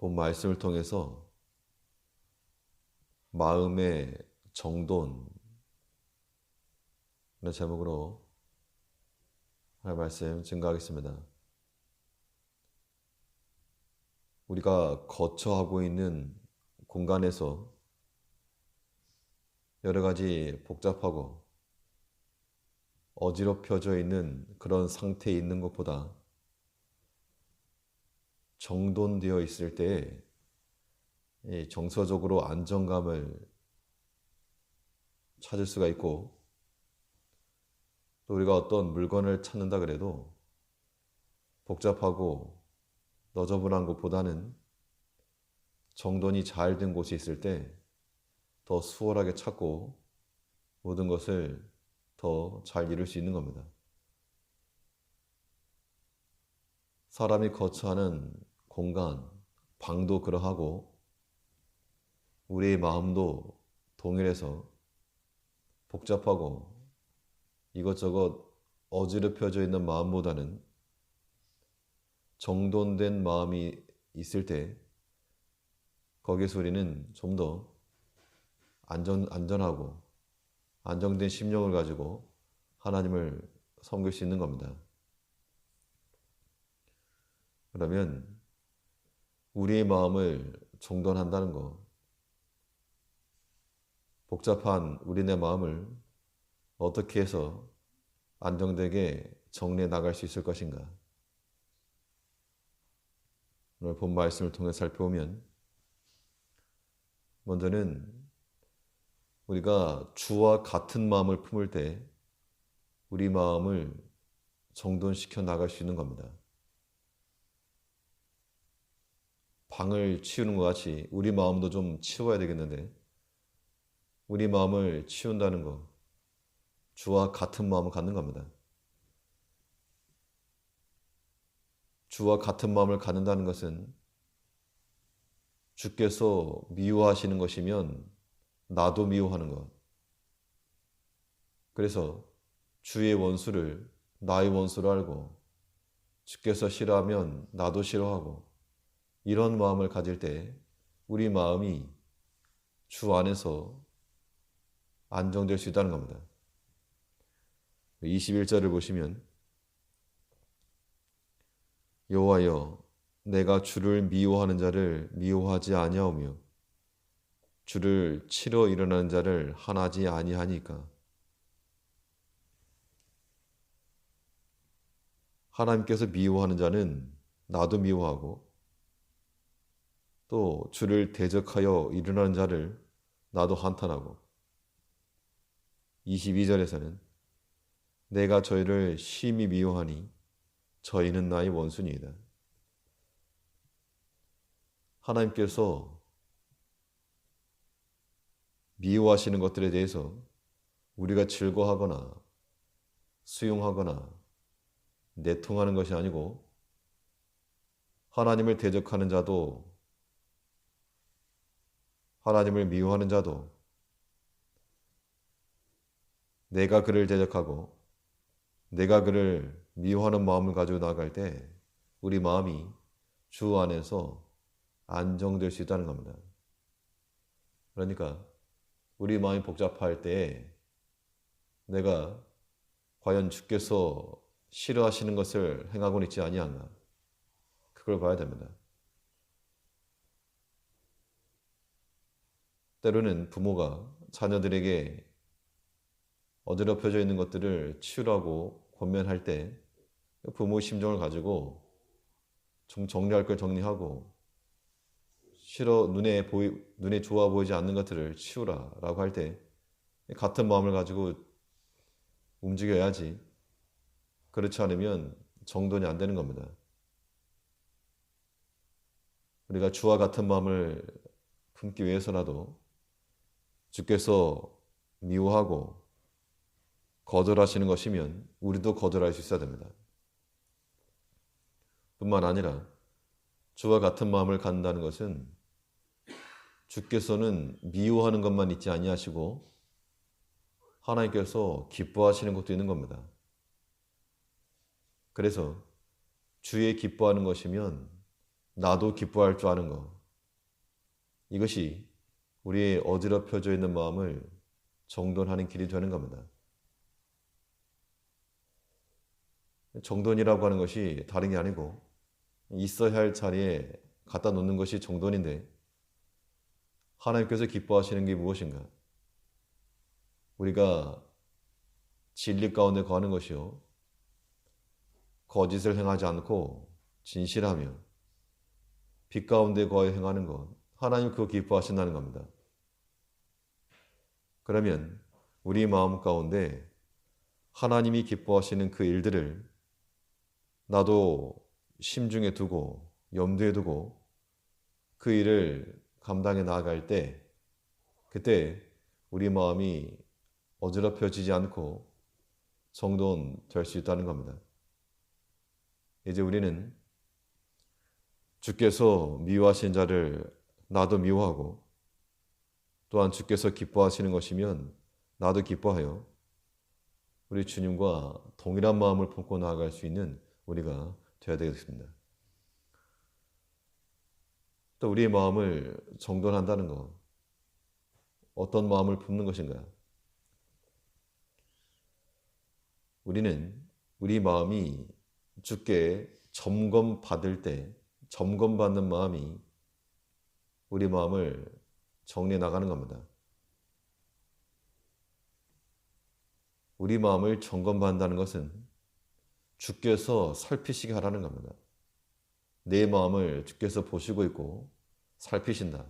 본 말씀을 통해서 마음의 정돈 의 제목으로 할 말씀 증가하겠습니다. 우리가 거처하고 있는 공간에서 여러 가지 복잡하고 어지럽혀져 있는 그런 상태에 있는 것보다 정돈되어 있을 때 정서적으로 안정감을 찾을 수가 있고 또 우리가 어떤 물건을 찾는다 그래도 복잡하고 너저분한 것보다는 정돈이 잘 된 곳이 있을 때 더 수월하게 찾고 모든 것을 더 잘 이룰 수 있는 겁니다. 사람이 거처하는 공간, 방도 그러하고 우리의 마음도 동일해서 복잡하고 이것저것 어지럽혀져 있는 마음보다는 정돈된 마음이 있을 때 거기서 우리는 좀 더 안전, 안전하고 안정된 심령을 가지고 하나님을 섬길 수 있는 겁니다. 그러면 우리의 마음을 정돈한다는 것, 복잡한 우리네 마음을 어떻게 해서 안정되게 정리해 나갈 수 있을 것인가? 오늘 본 말씀을 통해 살펴보면 먼저는 우리가 주와 같은 마음을 품을 때 우리 마음을 정돈시켜 나갈 수 있는 겁니다. 방을 치우는 것 같이 우리 마음도 좀 치워야 되겠는데 우리 마음을 치운다는 것 주와 같은 마음을 갖는 겁니다. 주와 같은 마음을 갖는다는 것은 주께서 미워하시는 것이면 나도 미워하는 것. 그래서 주의 원수를 나의 원수로 알고 주께서 싫어하면 나도 싫어하고 이런 마음을 가질 때 우리 마음이 주 안에서 안정될 수 있다는 겁니다. 21절을 보시면 여호와여 내가 주를 미워하는 자를 미워하지 아니하오며 주를 치러 일어나는 자를 하나지 아니하니까 하나님께서 미워하는 자는 나도 미워하고 또 주를 대적하여 일어나는 자를 나도 한탄하고 22절에서는 내가 저희를 심히 미워하니 저희는 나의 원수니이다. 하나님께서 미워하시는 것들에 대해서 우리가 즐거워하거나 수용하거나 내통하는 것이 아니고 하나님을 대적하는 자도 하나님을 미워하는 자도 내가 그를 대적하고 내가 그를 미워하는 마음을 가지고 나갈 때 우리 마음이 주 안에서 안정될 수 있다는 겁니다. 그러니까 우리 마음이 복잡할 때 내가 과연 주께서 싫어하시는 것을 행하고 있지 아니한가 그걸 봐야 됩니다. 때로는 부모가 자녀들에게 어지럽혀져 있는 것들을 치우라고 권면할 때 부모의 심정을 가지고 좀 정리할 걸 정리하고 싫어 눈에 보이 눈에 좋아 보이지 않는 것들을 치우라라고 할 때 같은 마음을 가지고 움직여야지 그렇지 않으면 정돈이 안 되는 겁니다. 우리가 주와 같은 마음을 품기 위해서라도 주께서 미워하고 거절하시는 것이면 우리도 거절할 수 있어야 됩니다. 뿐만 아니라 주와 같은 마음을 갖는다는 것은 주께서는 미워하는 것만 있지 아니하시고 하나님께서 기뻐하시는 것도 있는 겁니다. 그래서 주의 기뻐하는 것이면 나도 기뻐할 줄 아는 것. 이것이 우리의 어지럽혀져 있는 마음을 정돈하는 길이 되는 겁니다. 정돈이라고 하는 것이 다른 게 아니고 있어야 할 자리에 갖다 놓는 것이 정돈인데 하나님께서 기뻐하시는 게 무엇인가? 우리가 진리 가운데 거하는 것이요. 거짓을 행하지 않고 진실하며 빛 가운데 거해 행하는 것. 하나님 그거 기뻐하신다는 겁니다. 그러면 우리 마음 가운데 하나님이 기뻐하시는 그 일들을 나도 심중에 두고 염두에 두고 그 일을 감당해 나아갈 때 그때 우리 마음이 어지럽혀지지 않고 정돈될 수 있다는 겁니다. 이제 우리는 주께서 미워하신 자를 나도 미워하고 또한 주께서 기뻐하시는 것이면 나도 기뻐하여 우리 주님과 동일한 마음을 품고 나아갈 수 있는 우리가 되어야 되겠습니다. 또 우리의 마음을 정돈한다는 것, 어떤 마음을 품는 것인가? 우리는 우리 마음이 주께 점검 받을 때 점검 받는 마음이 우리 마음을 정리해 나가는 겁니다. 우리 마음을 점검받는다는 것은 주께서 살피시게 하라는 겁니다. 내 마음을 주께서 보시고 있고 살피신다.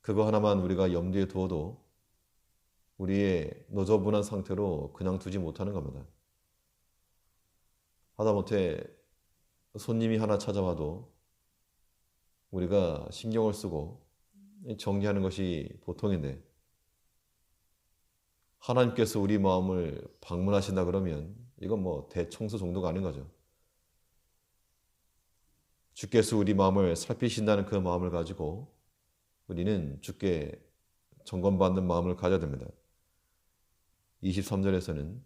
그거 하나만 우리가 염두에 두어도 우리의 너저분한 상태로 그냥 두지 못하는 겁니다. 하다못해 손님이 하나 찾아와도 우리가 신경을 쓰고 정리하는 것이 보통인데 하나님께서 우리 마음을 방문하신다 그러면 이건 뭐 대청소 정도가 아닌 거죠. 주께서 우리 마음을 살피신다는 그 마음을 가지고 우리는 주께 점검받는 마음을 가져야 됩니다. 23절에서는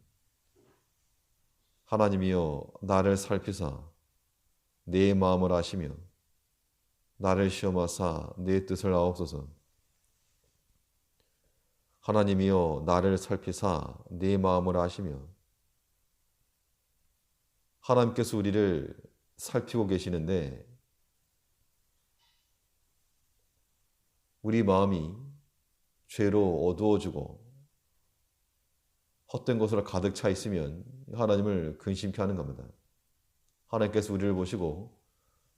하나님이여 나를 살피사 내 마음을 아시며 나를 시험하사 내 뜻을 아옵소서. 하나님이여 나를 살피사 내 마음을 아시며 하나님께서 우리를 살피고 계시는데 우리 마음이 죄로 어두워지고 헛된 것으로 가득 차 있으면 하나님을 근심케 하는 겁니다. 하나님께서 우리를 보시고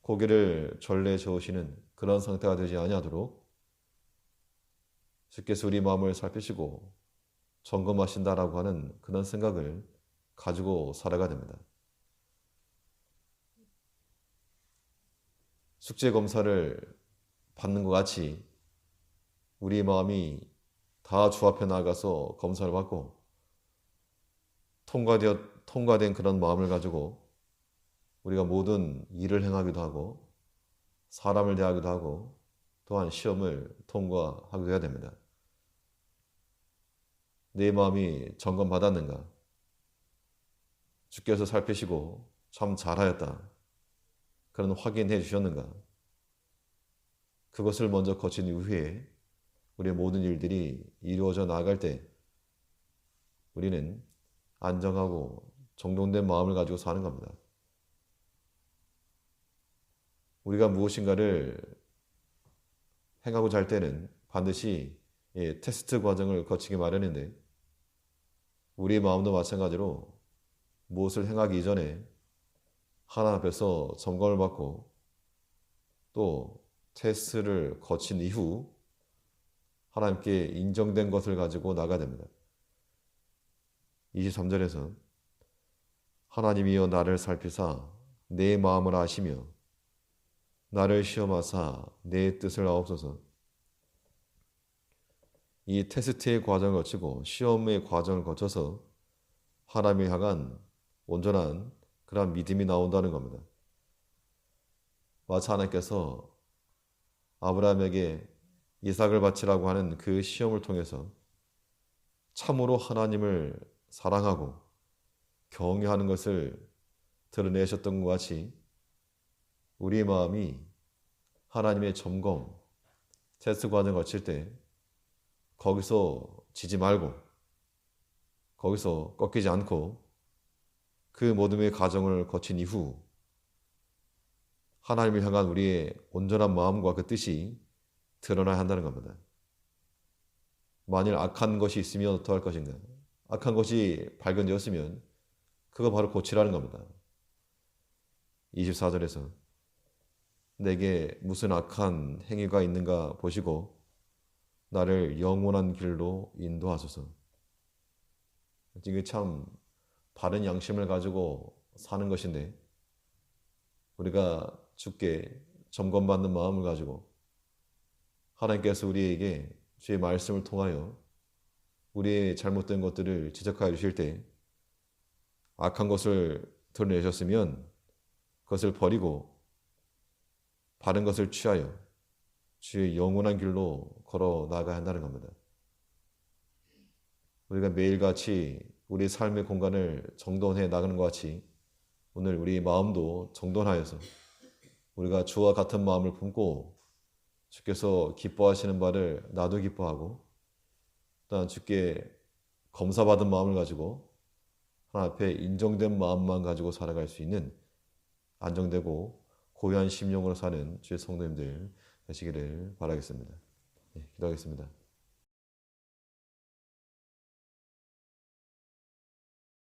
고개를 절레 저으시는 그런 상태가 되지 아니하도록 주께서 우리 마음을 살피시고 점검하신다라고 하는 그런 생각을 가지고 살아가야 됩니다. 숙제 검사를 받는 것 같이 우리 마음이 다 주 앞에 나가서 검사를 받고 통과되어 통과된 그런 마음을 가지고 우리가 모든 일을 행하기도 하고 사람을 대하기도 하고 또한 시험을 통과하기도 해야 됩니다. 내 마음이 점검받았는가? 주께서 살피시고 참 잘하였다. 그런 확인해 주셨는가? 그것을 먼저 거친 이후에 우리의 모든 일들이 이루어져 나갈 때 우리는 안정하고 정돈된 마음을 가지고 사는 겁니다. 우리가 무엇인가를 행하고자 할 때는 반드시 예, 테스트 과정을 거치기 마련인데 우리의 마음도 마찬가지로 무엇을 행하기 이전에 하나 앞에서 점검을 받고 또 테스트를 거친 이후 하나님께 인정된 것을 가지고 나가야 됩니다. 23절에서 하나님이여 나를 살피사 내 마음을 아시며 나를 시험하사 내 뜻을 아옵소서. 이 테스트의 과정을 거치고 시험의 과정을 거쳐서 하나님을 향한 온전한 그런 믿음이 나온다는 겁니다. 마치 하나님께서 아브라함에게 이삭을 바치라고 하는 그 시험을 통해서 참으로 하나님을 사랑하고 경외하는 것을 드러내셨던 것 같이 우리의 마음이 하나님의 점검, 테스트 과정을 거칠 때 거기서 지지 말고 거기서 꺾이지 않고 그 모둠의 과정을 거친 이후 하나님을 향한 우리의 온전한 마음과 그 뜻이 드러나야 한다는 겁니다. 만일 악한 것이 있으면 어떡할 것인가? 악한 것이 발견되었으면 그거 바로 고치라는 겁니다. 24절에서 내게 무슨 악한 행위가 있는가 보시고 나를 영원한 길로 인도하소서. 이게 참 바른 양심을 가지고 사는 것인데 우리가 주께 점검받는 마음을 가지고 하나님께서 우리에게 주의 말씀을 통하여 우리의 잘못된 것들을 지적하여 주실 때 악한 것을 드러내셨으면 그것을 버리고 바른 것을 취하여 주의 영원한 길로 걸어 나가야 한다는 겁니다. 우리가 매일같이 우리 삶의 공간을 정돈해 나가는 것 같이 오늘 우리 마음도 정돈하여서 우리가 주와 같은 마음을 품고 주께서 기뻐하시는 바를 나도 기뻐하고 또한 주께 검사받은 마음을 가지고 하나 앞에 인정된 마음만 가지고 살아갈 수 있는 안정되고 고요한 심령으로 사는 주의 성도님들 되시기를 바라겠습니다. 네, 기도하겠습니다.